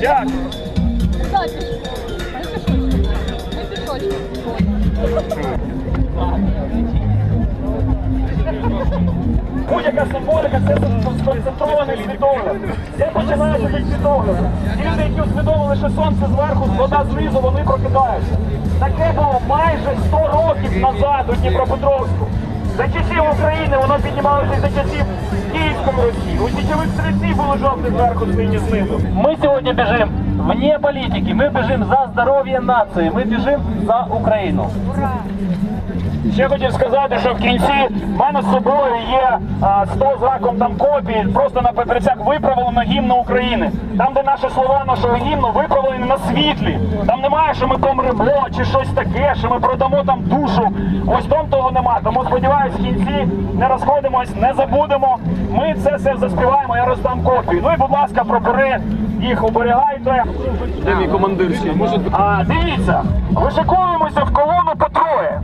Пішочки. Будь-яка символіка це сконцентрований світогляд. Це починається від світогляду. Люди, які усвідомили, що сонце зверху, вода знизу, вони прокидаються. Таке було майже 100 років назад у Дніпропетровську. За часів України воно піднімалося за часів Київської Росії. У січових стрільців були жовті зверху, сині знизу. Ми сьогодні біжимо вне політики. Ми біжимо за здоров'я нації. Ми біжимо за Україну. Ще хотів сказати, що в кінці в мене з собою є а, 100 знаком там копій, просто на папірцях виправлено гімну України. Там, де наші слова нашого гімну виправлені на світлі. Там немає, що ми помремо чи щось таке, що ми продамо там душу. Ось там того нема. Тому сподіваюсь, в кінці не розходимось, не забудемо. Ми це все заспіваємо, я роздам копії. Ну і будь ласка, прапори їх оберігайте. Де мій командирський? А, дивіться, вишиковуємося в колону.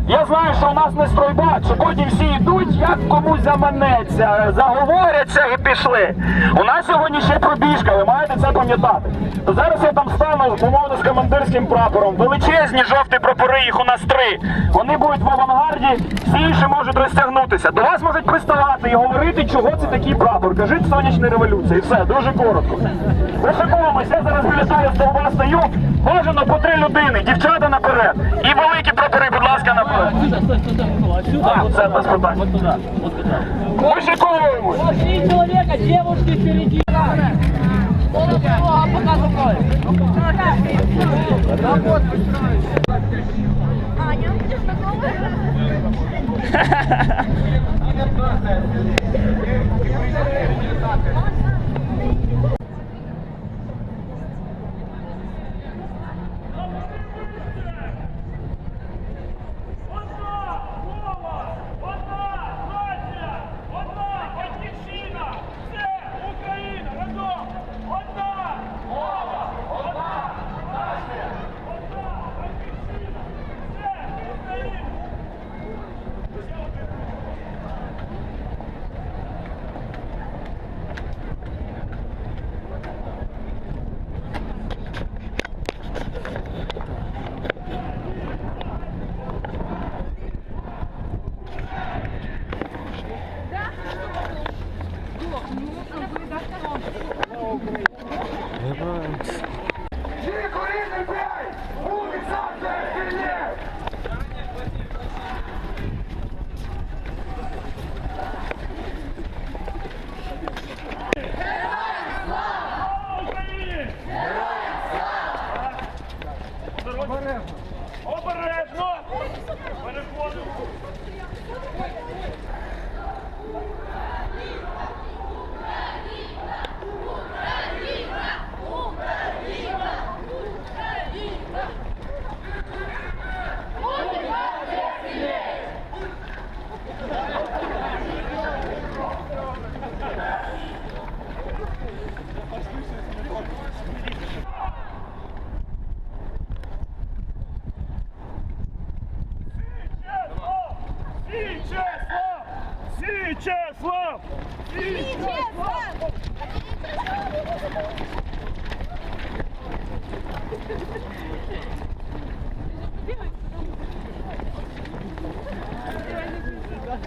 Я знаю, що у нас не стройбат, що потім всі йдуть, як комусь заманеться, заговоряться і пішли. У нас сьогодні ще пробіжка, ви маєте це пам'ятати. То зараз я там стану умовно з командирським прапором. Величезні жовті прапори, їх у нас три. Вони будуть в авангарді, всі інші можуть розтягнутися. До вас можуть приставати і говорити, чого це такий прапор. Кажіть сонячна революція. І все, дуже коротко. Вишиковуємося, я зараз вилітаю з довба стою. Бажано по три людини, дівчата наперед. І великі прапори, будь ласка, наперед. Отсюда, отсюда, стой, стой, стой, отсюда, а, вот сюда, вот туда, вот туда, вот туда. Мы шикуем! Вот три человека, девушки впереди. Ха-ха-ха! Січеслав! Січеслав! Україна!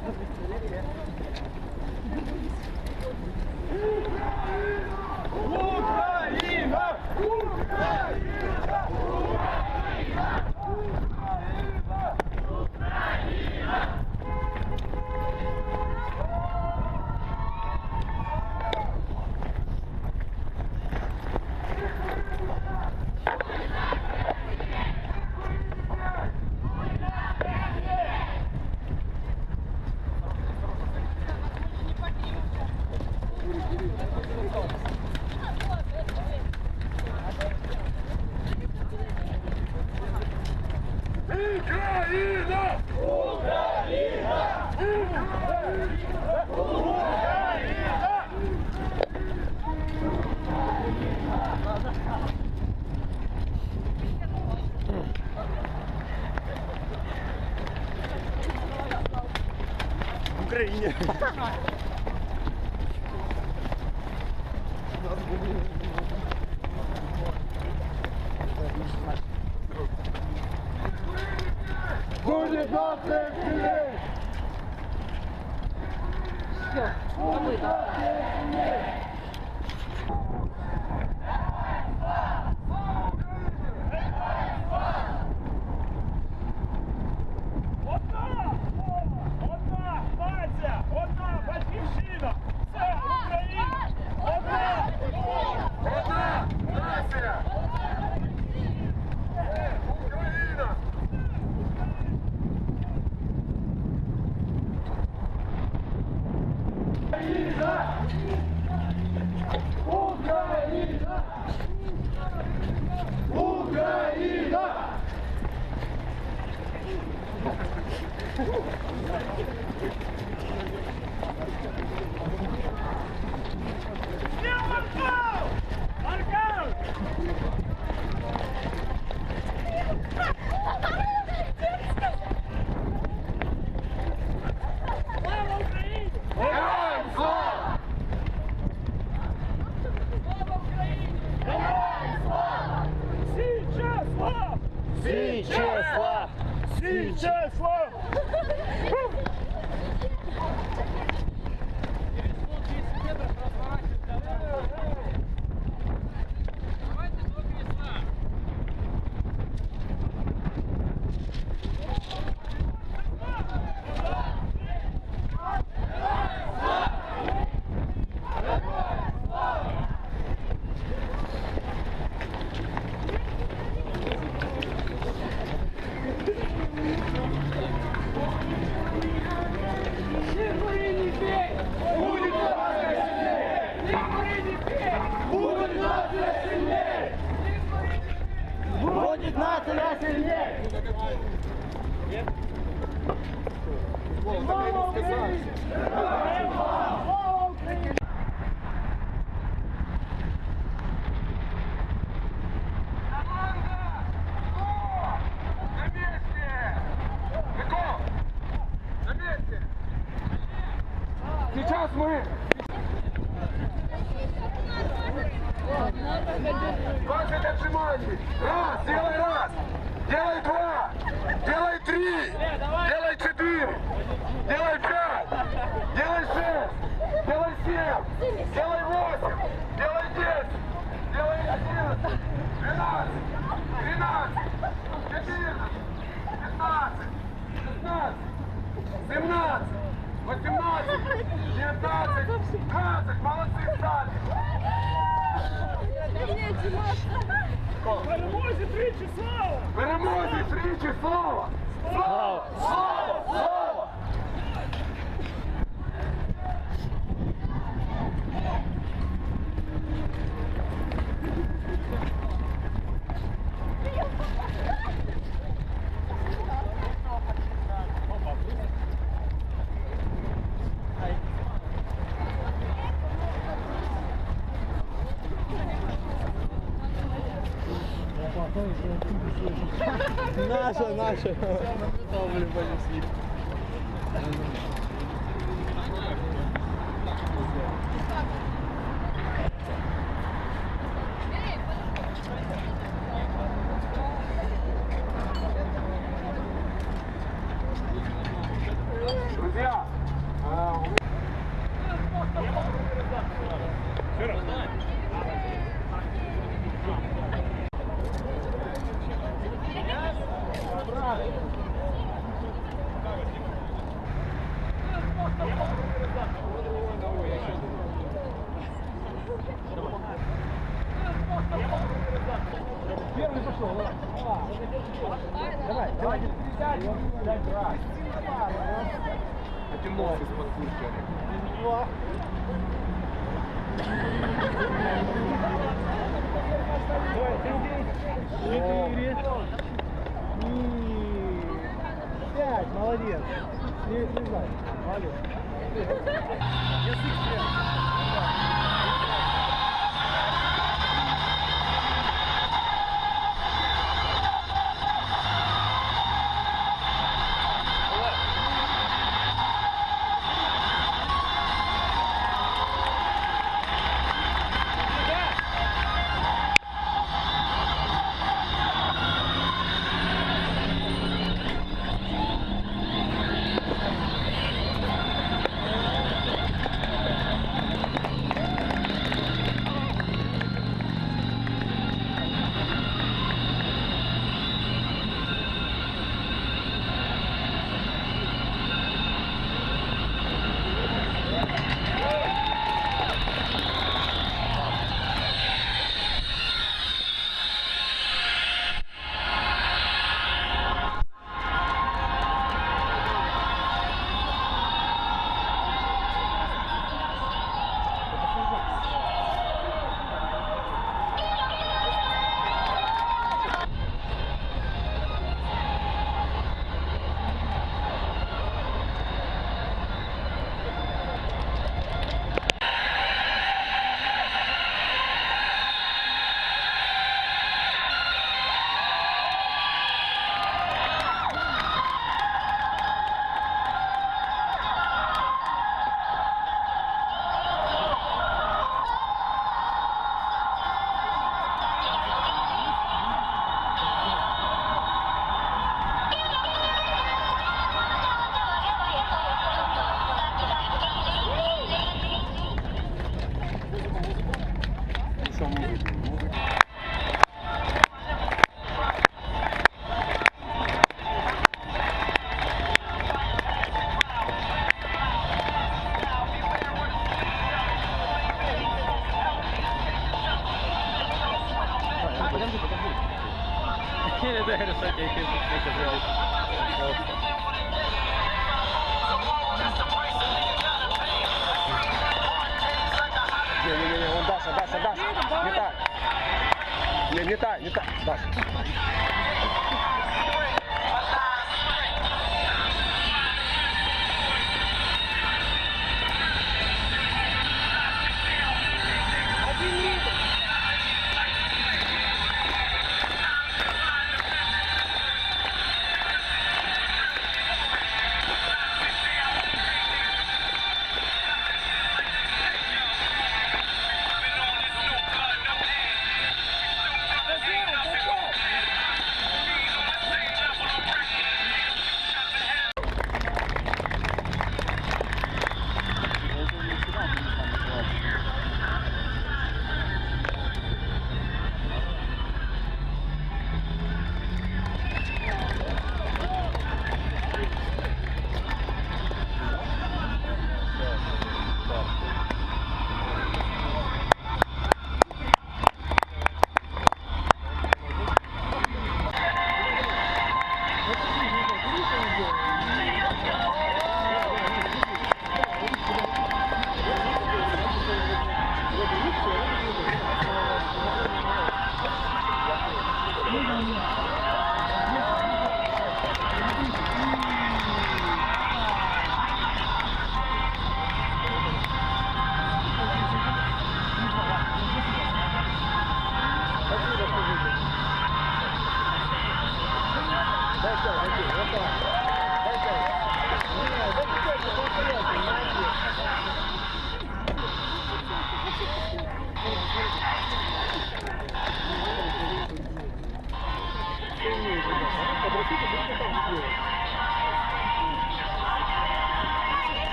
Все, мы Ooh. Переможець річі слава! Слава! Слава! Короче. Все, мы готовы, два. Четыре. И пять. Молодец. Девять не знаю. Молодец. Язык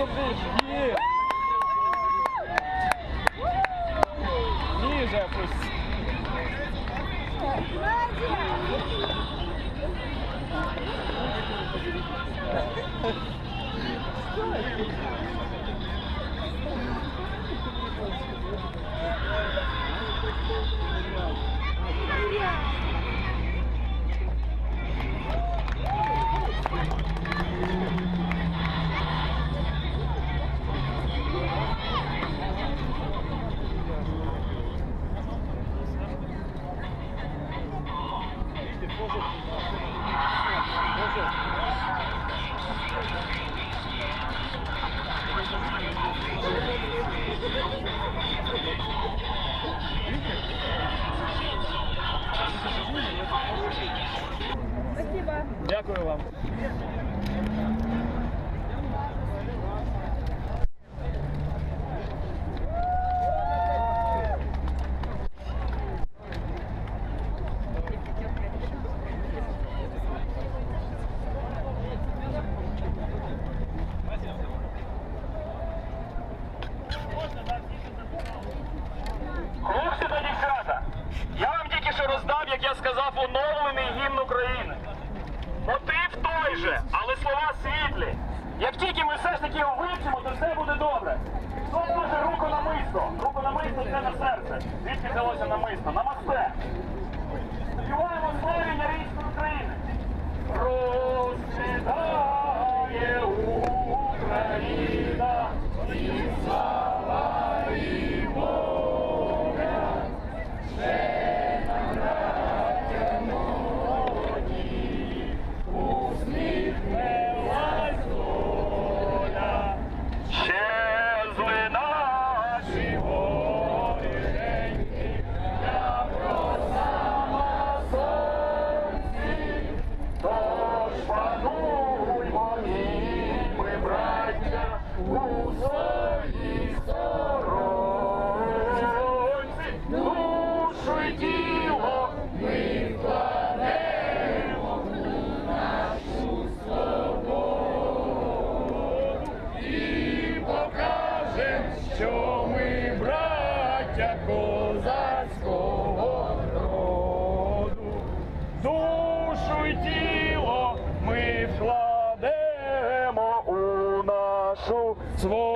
Eu vejo. Zwei.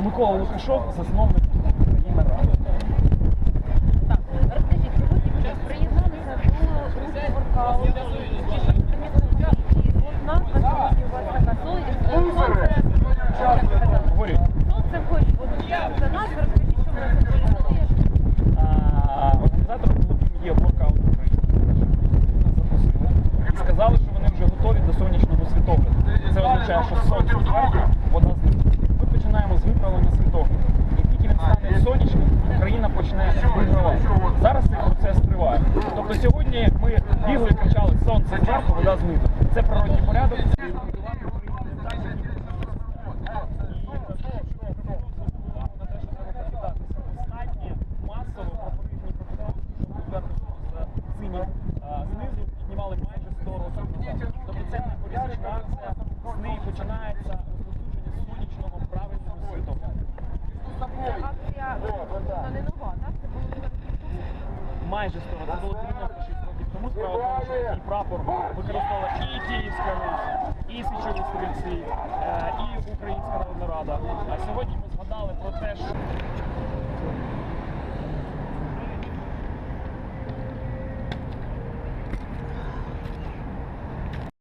Микола Лукашов, засновник